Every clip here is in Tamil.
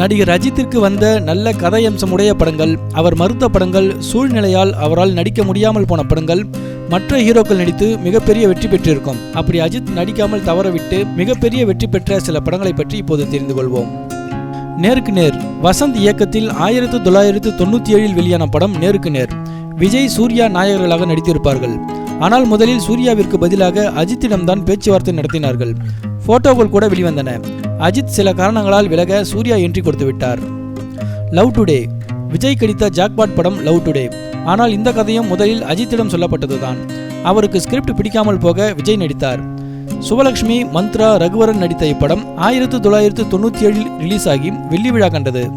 நடிகர் அஜித்திற்கு வந்த நல்ல கதையம்சமுடைய படங்கள் அவர் மறுத்த படங்கள் சூழ்நிலையால் அவரால் நடிக்க முடியாமல் போன படங்கள் மற்ற ஹீரோக்கள் நடித்து மிகப்பெரிய வெற்றி பெற்றிருக்கும். அப்படி அஜித் நடிக்காமல் தவறவிட்டு மிகப்பெரிய வெற்றி பெற்ற சில படங்களை பற்றி இப்போது தெரிந்து கொள்வோம். நேருக்கு நேர் வசந்த் இயக்கத்தில் ஆயிரத்து தொள்ளாயிரத்து தொண்ணூற்றி ஏழில் வெளியான படம் நேருக்கு நேர். விஜய் சூர்யா நாயகர்களாக நடித்திருப்பார்கள். ஆனால் முதலில் சூர்யாவிற்கு பதிலாக அஜித்திடம்தான் பேச்சுவார்த்தை நடத்தினார்கள். போட்டோக்கள் கூட வெளிவந்தன. அஜித் சில காரணங்களால் விலக சூர்யா என்ட்ரி கொடுத்து விட்டார். Love today. விஜய் கடித்த ஜாக்பாட் படம் லவ் டுடே. ஆனால் இந்த கதையும் முதலில் அஜித்திடம் சொல்லப்பட்டதுதான். அவருக்கு ஸ்கிரிப்ட் பிடிக்காமல் போக விஜய் நடித்தார். சுபலக்ஷ்மி மந்த்ரா ரகுவரன் நடித்த இப்படம் ஆயிரத்து தொள்ளாயிரத்து தொண்ணூற்றி ஏழில் ரிலீஸ் ஆகி வெள்ளி விழா கண்டது.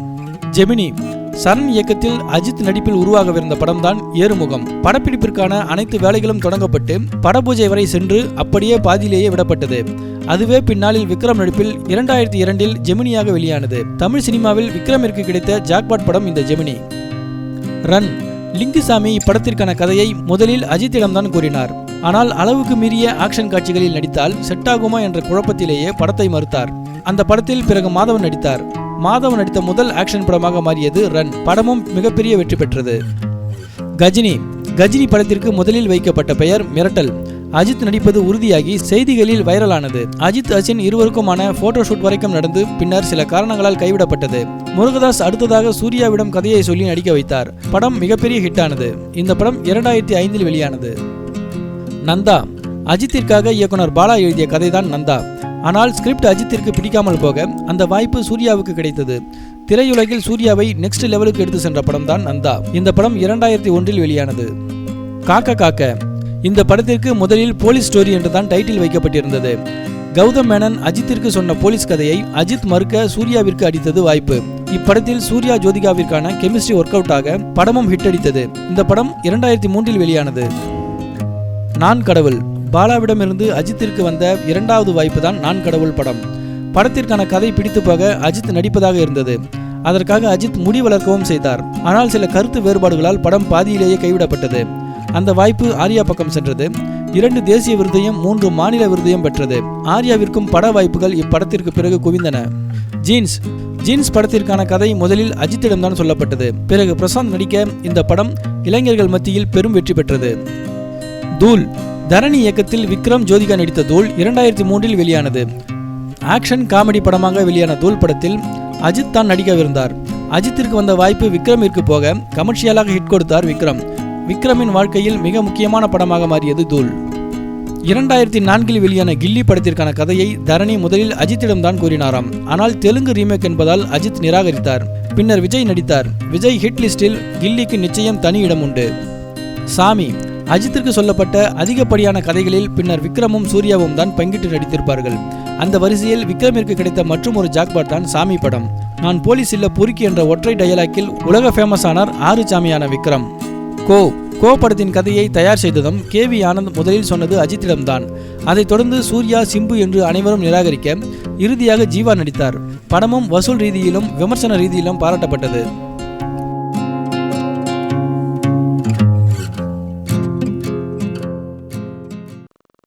ஜெமினி சரண் இயக்கத்தில் அஜித் நடிப்பில் உருவாகவிருந்த படம்தான் ஏறுமுகம். படப்பிடிப்பிற்கான அனைத்து வேலைகளும் தொடங்கப்பட்டு படபூஜை வரை சென்று அப்படியே பாதியிலேயே விடப்பட்டது. அதுவே பின்னாளில் விக்ரம் நடிப்பில் இரண்டாயிரத்தி இரண்டில் ஜெமினியாக வெளியானது. தமிழ் சினிமாவில் விக்ரமிற்கு கிடைத்த ஜாக்பாட் படம் இந்த ஜெமினி. ரன். லிங்குசாமி இப்படத்திற்கான கதையை முதலில் அஜித்திடம்தான் கூறினார். ஆனால் அளவுக்கு மீறிய ஆக்ஷன் காட்சிகளில் நடித்தால் செட் ஆகுமா என்ற குழப்பத்திலேயே படத்தை மறுத்தார். அந்த படத்தில் பிறகு மாதவன் நடித்தார். மாதவன் நடித்த முதல் ஆக்ஷன் படமாக மாறியது ரன். படமும் மிகப்பெரிய வெற்றி பெற்றது. கஜினி. கஜினி படத்திற்கு முதலில் வைக்கப்பட்ட பெயர் மிரட்டல். அஜித் நடிப்பது உறுதியாகி செய்திகளில் வைரலானது. அஜித் அசின் இருவருக்குமான போட்டோ ஷூட் வரைக்கும் நடந்து பின்னர் சில காரணங்களால் கைவிடப்பட்டது. முருகதாஸ் அடுத்ததாக சூர்யாவிடம் கதையை சொல்லி நடிக்க வைத்தார். படம் மிகப்பெரிய ஹிட் ஆனது இந்த படம் இரண்டாயிரத்தி ஐந்தில் வெளியானது. நந்தா. அஜித்திற்காக இயக்குனர் பாலா எழுதிய கதைதான் நந்தா. ஆனால் ஸ்கிரிப்ட் அஜித்திற்கு பிடிக்காமல் போக அந்த வாய்ப்பு சூர்யாவுக்கு கிடைத்தது. திரையுலகில் சூர்யாவை நெக்ஸ்ட் லெவலுக்கு எடுத்து சென்ற படம் தான் நந்தா. இந்த படம் இரண்டாயிரத்தி ஒன்றில் வெளியானது. காக்க காக்க. இந்த படத்திற்கு முதலில் போலீஸ் ஸ்டோரி என்று தான் டைட்டில் வைக்கப்பட்டிருந்தது. கௌதம் மேனன் அஜித்திற்கு சொன்ன போலீஸ் கதையை அஜித் மறுக்க சூர்யாவிற்கு அடித்தது வாய்ப்பு. இப்படத்தில் சூர்யா ஜோதிகாவிற்கான கெமிஸ்ட்ரி ஒர்க் அவுட் ஆக படமும் ஹிட் அடித்தது. இந்த படம் இரண்டாயிரத்தி மூன்றில் வெளியானது. நான் கடவுள். பாலாவிடமிருந்து அஜித்திற்கு வந்த இரண்டாவது வாய்ப்பு தான் நான் கடவுள் படம். படத்திற்கான கதை பிடித்து போக அஜித் நடிப்பதாக இருந்தது. அதற்காக அஜித் முடி வளர்க்கவும் செய்தார். ஆனால் சில கருத்து வேறுபாடுகளால் படம் பாதியிலேயே கைவிடப்பட்டது. அந்த வாய்ப்பு ஆர்யா பக்கம் சென்றது. இரண்டு தேசிய விருதையும் மூன்று மாநில விருதையும் பெற்றது. ஆர்யாவிற்கும் பட வாய்ப்புகள் இப்படத்திற்கு பிறகு குவிந்தன. ஜீன்ஸ். ஜீன்ஸ் படத்திற்கான கதை முதலில் அஜித்திடம்தான் சொல்லப்பட்டது. பிறகு பிரசாந்த் நடிக்க இந்த படம் இளைஞர்கள் மத்தியில் பெரும் வெற்றி பெற்றது. தூல் தரணி இயக்கத்தில் விக்ரம் ஜோதிகா நடித்த தூள் இரண்டாயிரத்தி மூன்றில் வெளியானது. ஆக்ஷன் காமெடி படமாக வெளியான தூள் படத்தில் அஜித் தான் நடிக்கவிருந்தார். அஜித்திற்கு வந்த வாய்ப்பு விக்ரமிற்கு போக கமர்ஷியலாக ஹிட் கொடுத்தார் விக்ரம். விக்ரமின் வாழ்க்கையில் மிக முக்கியமான படமாக மாறியது தூள் இரண்டாயிரத்தி நான்கில் வெளியான கில்லி படத்திற்கான கதையை தரணி முதலில் அஜித்திடம்தான் கூறினாராம். ஆனால் தெலுங்கு ரீமேக் என்பதால் அஜித் நிராகரித்தார். பின்னர் விஜய் நடித்தார். விஜய் ஹிட் லிஸ்டில் கில்லிக்கு நிச்சயம் தனி இடம் உண்டு. சாமி அஜித்திற்கு சொல்லப்பட்ட அதிகப்படியான கதைகளில் பின்னர் விக்ரமும் சூர்யாவும் தான் பங்கிட்டு நடித்திருப்பார்கள். அந்த வரிசையில் விக்ரமிற்கு கிடைத்த மற்றும் ஒரு ஜாக்பாட் தான் சாமி படம். நான் போலீஸ் இல்ல பொறுக்கி என்ற ஒற்றை டயலாக்கில் உலக ஃபேமஸ் ஆனார் ஆறு சாமியான விக்ரம். கோ கோ படத்தின் கதையை தயார் செய்ததும் கே வி ஆனந்த் முதலில் சொன்னது அஜித்திடம்தான். அதைத் தொடர்ந்து சூர்யா சிம்பு என்று அனைவரும் நிராகரிக்க இறுதியாக ஜீவா நடித்தார். படமும் வசூல் ரீதியிலும் விமர்சன ரீதியிலும் பாராட்டப்பட்டது.